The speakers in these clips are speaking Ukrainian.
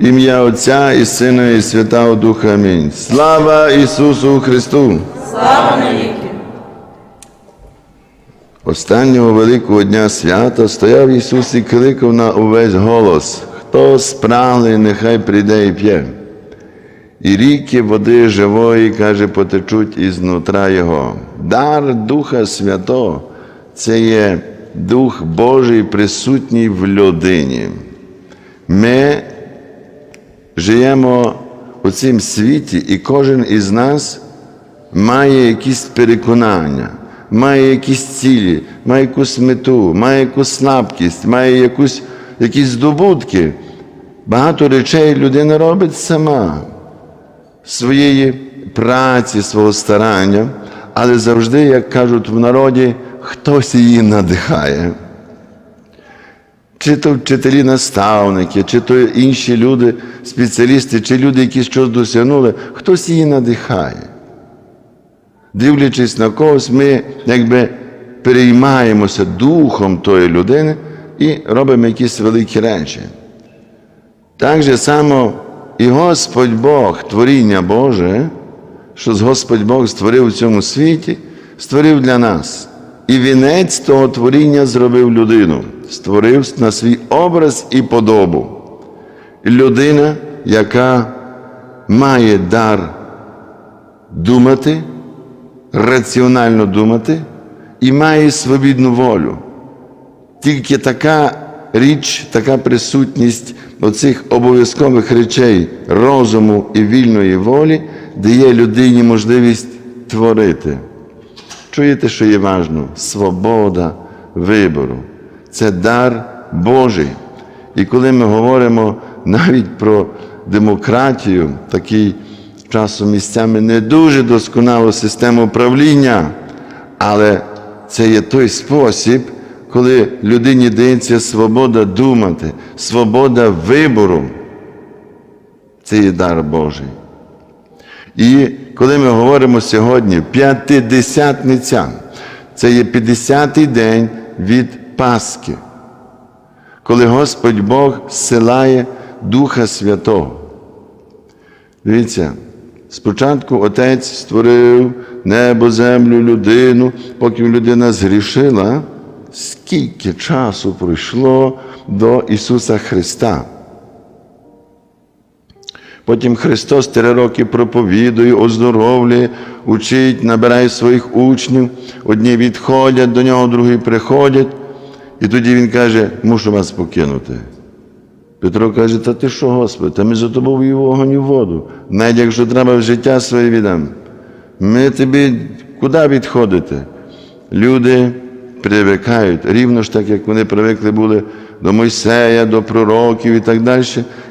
Ім'я Отця і Сина, і Святого Духа. Амінь. Слава Ісусу Христу! Слава навіки! Останнього великого дня свята стояв Ісус і кликав на увесь голос, хто спраглий, нехай прийде і п'є. І ріки води живої, каже, потечуть із нутра Його. Дар Духа Святого це є Дух Божий присутній в людині. Ми живемо у цім світі, і кожен із нас має якісь переконання, має якісь цілі, має якусь мету, має якусь слабкість, має якусь, якісь здобутки. Багато речей людина робить сама своєї праці, свого старання, але завжди, як кажуть в народі, хтось її надихає. Чи то вчителі наставники, чи то інші люди, спеціалісти, чи люди, які щось досягнули, хтось її надихає. Дивлячись на когось, ми якби переймаємося духом тої людини і робимо якісь великі речі. Так же само і Господь Бог, творіння Боже, що Господь Бог створив у цьому світі, створив для нас. І вінець того творіння зробив людину, створив на свій образ і подобу. Людина, яка має дар думати, раціонально думати і має свобідну волю. Тільки така річ, така присутність оцих обов'язкових речей розуму і вільної волі дає людині можливість творити. Чуєте, що є важливо? Свобода вибору. Це дар Божий. І коли ми говоримо навіть про демократію, такий часом місцями не дуже досконалу систему правління, але це є той спосіб, коли людині дається свобода думати, свобода вибору. Це є дар Божий. І коли ми говоримо сьогодні, п'ятидесятниця, це є 50-й день від Пасхи, коли Господь Бог зсилає Духа Святого. Дивіться, спочатку Отець створив небо, землю, людину, поки людина згрішила, скільки часу пройшло до Ісуса Христа. Потім Христос три роки проповідує, оздоровлює, учить, набирає своїх учнів. Одні відходять до нього, другі приходять. І тоді Він каже, мушу вас покинути. Петро каже, та ти що, Господи, та ми за тобою вогонь і воду. Навіть якщо треба в життя своє віддам. Ми тобі куди відходити? Люди привикають, рівно ж так, як вони привикли були до Мойсея, до пророків і так далі.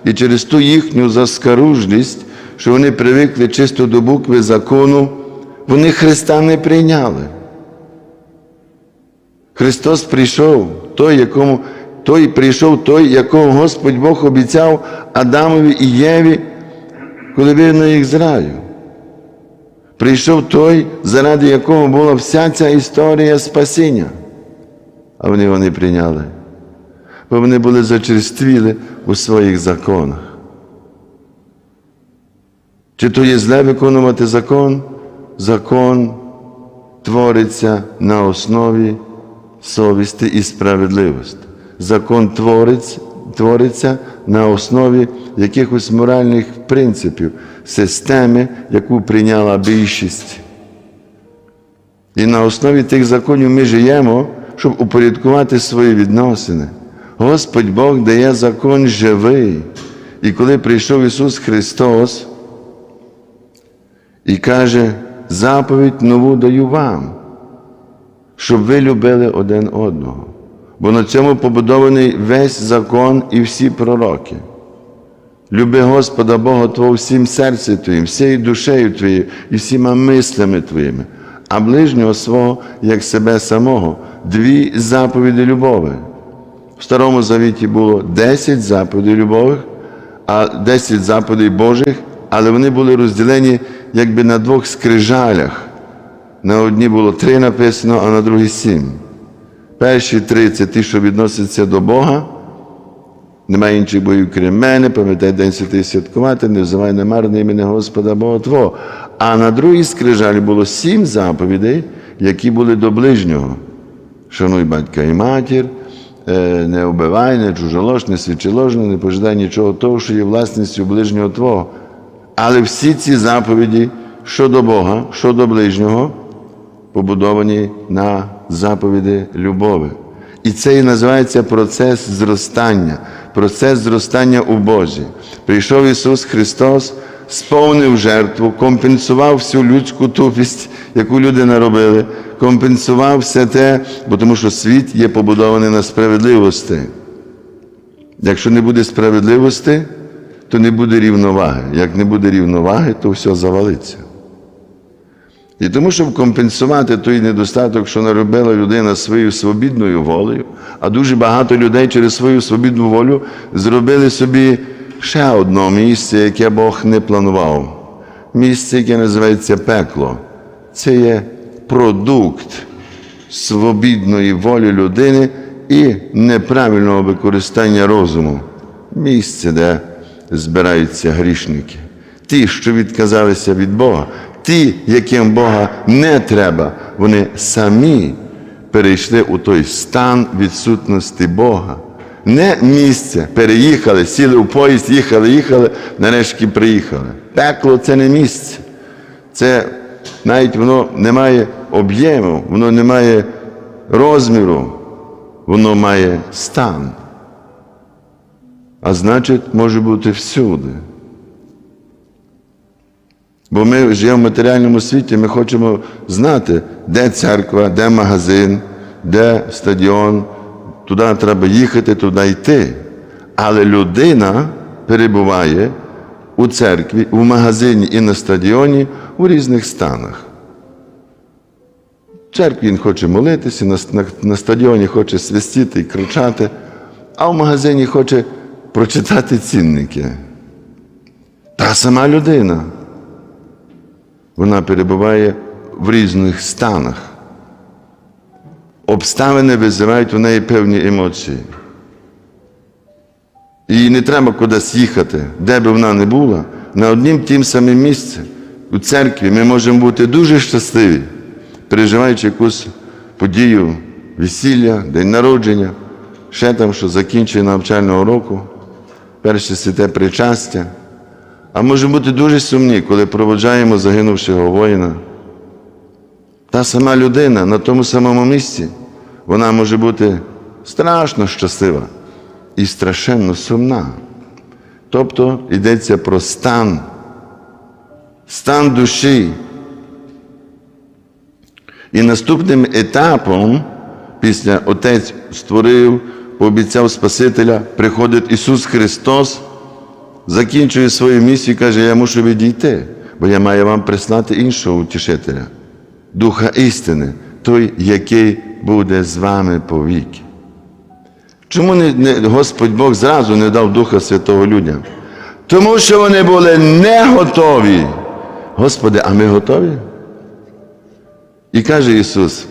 І через ту їхню заскаружність, що вони привикли чисто до букви закону, вони Христа не прийняли. Христос прийшов, той, якому, той прийшов той, якого Господь Бог обіцяв Адамові і Єві, коли вивів їх з раю. Прийшов той, заради якого була вся ця історія спасіння. А вони його не прийняли. Бо вони були зачерствіли у своїх законах. Чи то є зле виконувати закон? Закон твориться на основі совісті і справедливості. Закон твориться, на основі якихось моральних принципів, системи, яку прийняла більшість. І на основі тих законів ми живемо, щоб упорядкувати свої відносини. Господь Бог дає закон живий. І коли прийшов Ісус Христос і каже, заповідь нову даю вам, щоб ви любили один одного. Бо на цьому побудований весь закон і всі пророки. Люби Господа Бога Твого всім серцем Твоїм, всією душею Твоєю і всіма мислями Твоїми, а ближнього свого, як себе самого, дві заповіді любові. В Старому Завіті було 10 заповідей любових, а 10 заповідей Божих, але вони були розділені якби на двох скрижалях. На одній було три написано, а на другій сім. Перші три це ті, що відносяться до Бога, Немає інших богів, крім мене, пам'ятай день святий святкувати, не взивай на марне імені Господа Бога Твого. А на другій скрижалі було сім заповідей, які були до ближнього. Шануй батька і матір, е, не вбивай, не чужолож, не свідчеложно, не пожидай нічого того, що є власністю ближнього Твого. Але всі ці заповіді щодо Бога, щодо ближнього, побудовані на заповіді любові. І це і називається процес зростання, процес зростання у Божі. Прийшов Ісус Христос, сповнив жертву, компенсував всю людську тупість, яку люди наробили, компенсував все те, бо тому що світ є побудований на справедливості. Якщо не буде справедливості, то не буде рівноваги. Як не буде рівноваги, то все завалиться. І тому, щоб компенсувати той недостаток, що наробила людина своєю свобідною волею, а дуже багато людей через свою свобідну волю зробили собі ще одне місце, яке Бог не планував. Місце, яке називається пекло. Це є продукт свобідної волі людини і неправильного використання розуму. Місце, де збираються грішники. Ті, що відказалися від Бога, ті, яким Бога не треба, вони самі перейшли у той стан відсутності Бога. Не місце, переїхали, сіли у поїзд, їхали, їхали, нарешті приїхали. Пекло це не місце. Це навіть воно не має об'єму, воно не має розміру, воно має стан. А значить, може бути всюди. Бо ми живемо в матеріальному світі, ми хочемо знати, де церква, де магазин, де стадіон, туди треба їхати, туди йти. Але людина перебуває у церкві, у магазині і на стадіоні у різних станах. В церкві він хоче молитися, на, на, на стадіоні хоче свистіти і кричати, а в магазині хоче прочитати цінники. Та сама людина. Вона перебуває в різних станах. Обставини визивають у неї певні емоції. І не треба кудись їхати, де би вона не була, на однім тім самим місці. У церкві ми можемо бути дуже щасливі, переживаючи якусь подію, весілля, день народження, ще там, що закінчує навчального року, перше святе причастя. А можемо бути дуже сумні, коли проводжаємо загинувшого воїна. Та сама людина на тому самому місці, вона може бути страшно щаслива і страшенно сумна. Тобто йдеться про стан, стан душі. І наступним етапом, після Отець створив, пообіцяв Спасителя, приходить Ісус Христос закінчує свою місію і каже, я мушу відійти, бо я маю вам прислати іншого утішителя, Духа істини, той, який буде з вами повіки. Чому не, не, Господь Бог зразу не дав Духа Святого людям? Тому що вони були не готові. Господи, а ми готові? І каже Ісус,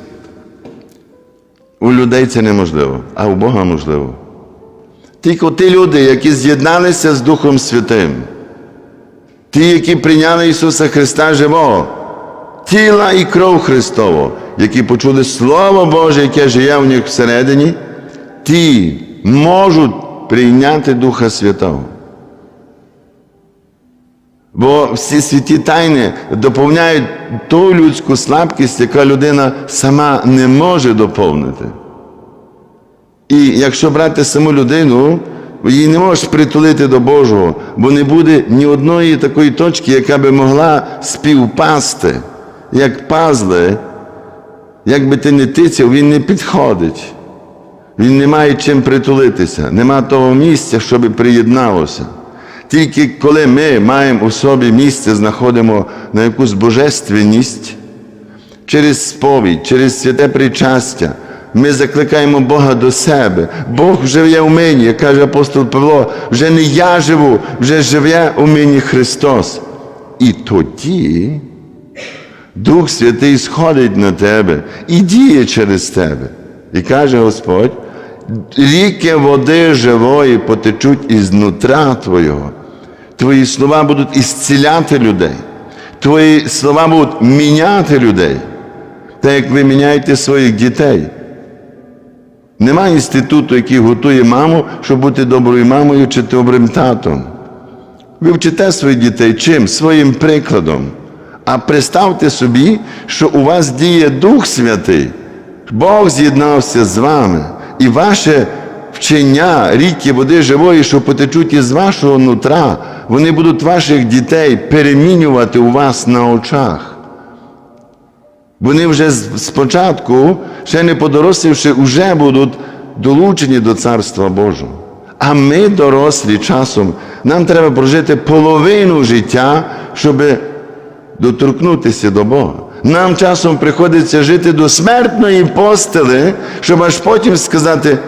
у людей це неможливо, а у Бога можливо. Тільки ті люди, які з'єдналися з Духом Святим, ті, які прийняли Ісуса Христа живого, тіла і кров Христову, які почули Слово Боже, яке живе в них всередині, ті можуть прийняти Духа Святого. Бо всі святі тайни доповняють ту людську слабкість, яка людина сама не може доповнити. І якщо брати саму людину, її не можеш притулити до Божого, бо не буде ні одної такої точки, яка би могла співпасти, як пазли, як би ти не тицяв, він не підходить. Він не має чим притулитися, нема того місця, щоб приєдналося. Тільки коли ми маємо у собі місце, знаходимо на якусь божественність, через сповідь, через святе причастя, ми закликаємо Бога до себе. Бог живе у мені, як каже апостол Павло, вже не я живу, вже живе у мені Христос. І тоді Дух Святий сходить на тебе і діє через тебе. І каже Господь, ріки води живої потечуть із нутра Твого. Твої слова будуть ісціляти людей. Твої слова будуть міняти людей. Так як ви міняєте своїх дітей. Нема інституту, який готує маму, щоб бути доброю мамою чи добрим татом. Ви вчите своїх дітей чим? Своїм прикладом. А представте собі, що у вас діє Дух Святий. Бог з'єднався з вами. І ваше вчення, ріки води живої, що потечуть із вашого нутра, вони будуть ваших дітей перемінювати у вас на очах. Вони вже спочатку, ще не подорослівши, вже будуть долучені до Царства Божого. А ми, дорослі, часом, нам треба прожити половину життя, щоб доторкнутися до Бога. Нам часом приходиться жити до смертної постели, щоб аж потім сказати: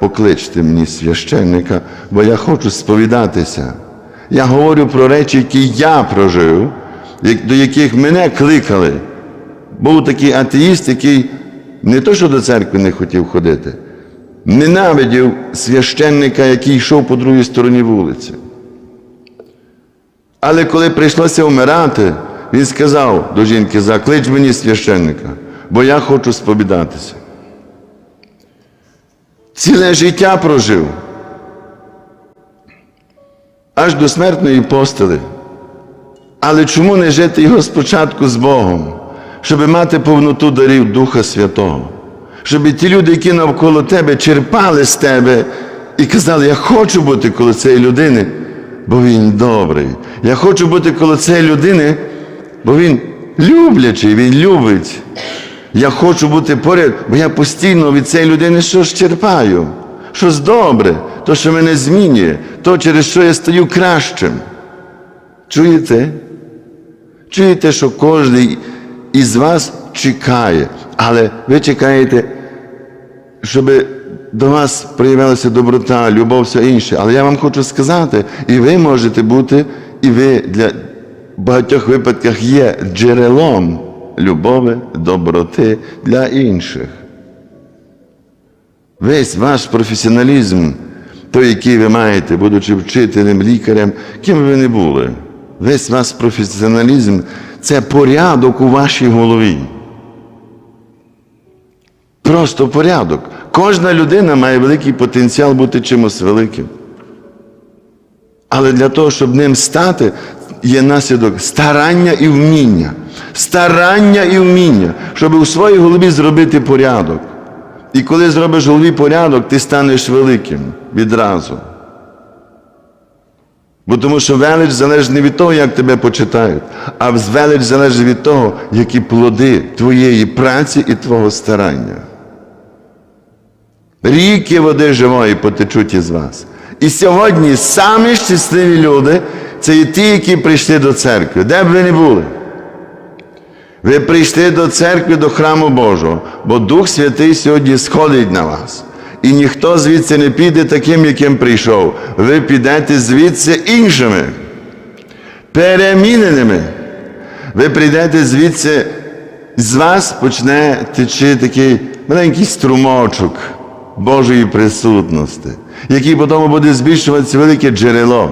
покличте мені священника, бо я хочу сповідатися. Я говорю про речі, які я прожив, до яких мене кликали. Був такий атеїст, який не то, що до церкви не хотів ходити, ненавидів священника, який йшов по другій стороні вулиці. Але коли прийшлося вмирати, він сказав до жінки: заклич мені священника, бо я хочу сповідатися. Ціле життя прожив. Аж до смертної постели. Але чому не жити його спочатку з Богом, щоб мати повноту дарів Духа Святого? Щоб ті люди, які навколо тебе черпали з тебе і казали, я хочу бути коло цієї людини, бо він добрий. Я хочу бути коло цієї людини, бо він люблячий, він любить. Я хочу бути поряд, бо я постійно від цієї людини щось черпаю, щось добре, то, що мене змінює, то, через що я стаю кращим. Чуєте? Чуєте, що кожен із вас чекає, але ви чекаєте, щоб до вас проявилася доброта, любов, все інше. Але я вам хочу сказати, і ви можете бути, і ви для багатьох випадках є джерелом любові, доброти для інших. Весь ваш професіоналізм, той, який ви маєте, будучи вчителем, лікарем, ким ви не були, весь ваш професіоналізм це порядок у вашій голові. Просто порядок. Кожна людина має великий потенціал бути чимось великим. Але для того, щоб ним стати, є наслідок старання і вміння. Старання і вміння, щоб у своїй голові зробити порядок. І коли зробиш голові порядок, ти станеш великим відразу. Бо тому що велич залежить не від того, як тебе почитають, а велич залежить від того, які плоди твоєї праці і твого старання. Ріки води живої потечуть із вас. І сьогодні самі щасливі люди це і ті, які прийшли до церкви, де б ви не були. Ви прийшли до церкви, до храму Божого, бо Дух Святий сьогодні сходить на вас. І ніхто звідси не піде таким, яким прийшов. Ви підете звідси іншими, переміненими. Ви прийдете звідси, з вас почне течи такий маленький струмочок Божої присутності, який потім буде збільшуватися велике джерело.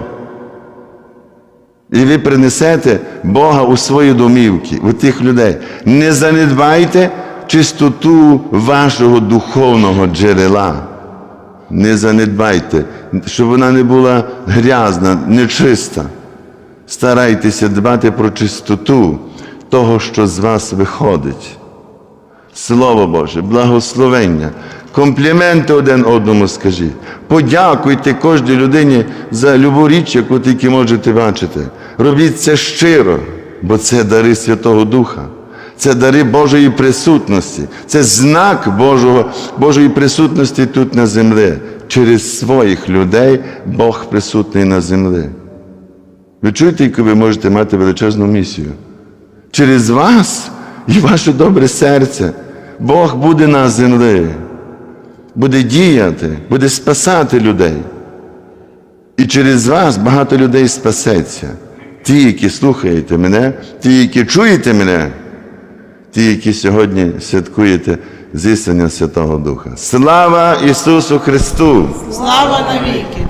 І ви принесете Бога у свої домівки, у тих людей. Не занедбайте чистоту вашого духовного джерела. Не занедбайте, щоб вона не була грязна, нечиста. Старайтеся дбати про чистоту того, що з вас виходить. Слово Боже, благословення, компліменти один одному скажіть. Подякуйте кожній людині за любу річ, яку тільки можете бачити. Робіть це щиро, бо це дари Святого Духа, це дари Божої присутності, це знак Божого, Божої присутності тут на землі. Через своїх людей Бог присутний на землі. Ви чуєте, яку ви можете мати величезну місію? Через вас і ваше добре серце Бог буде на землі, буде діяти, буде спасати людей. І через вас багато людей спасеться. Ті, які слухаєте мене, ті, які чуєте мене, ті, які сьогодні святкуєте зіснення Святого Духа. Слава Ісусу Христу! Слава навіки!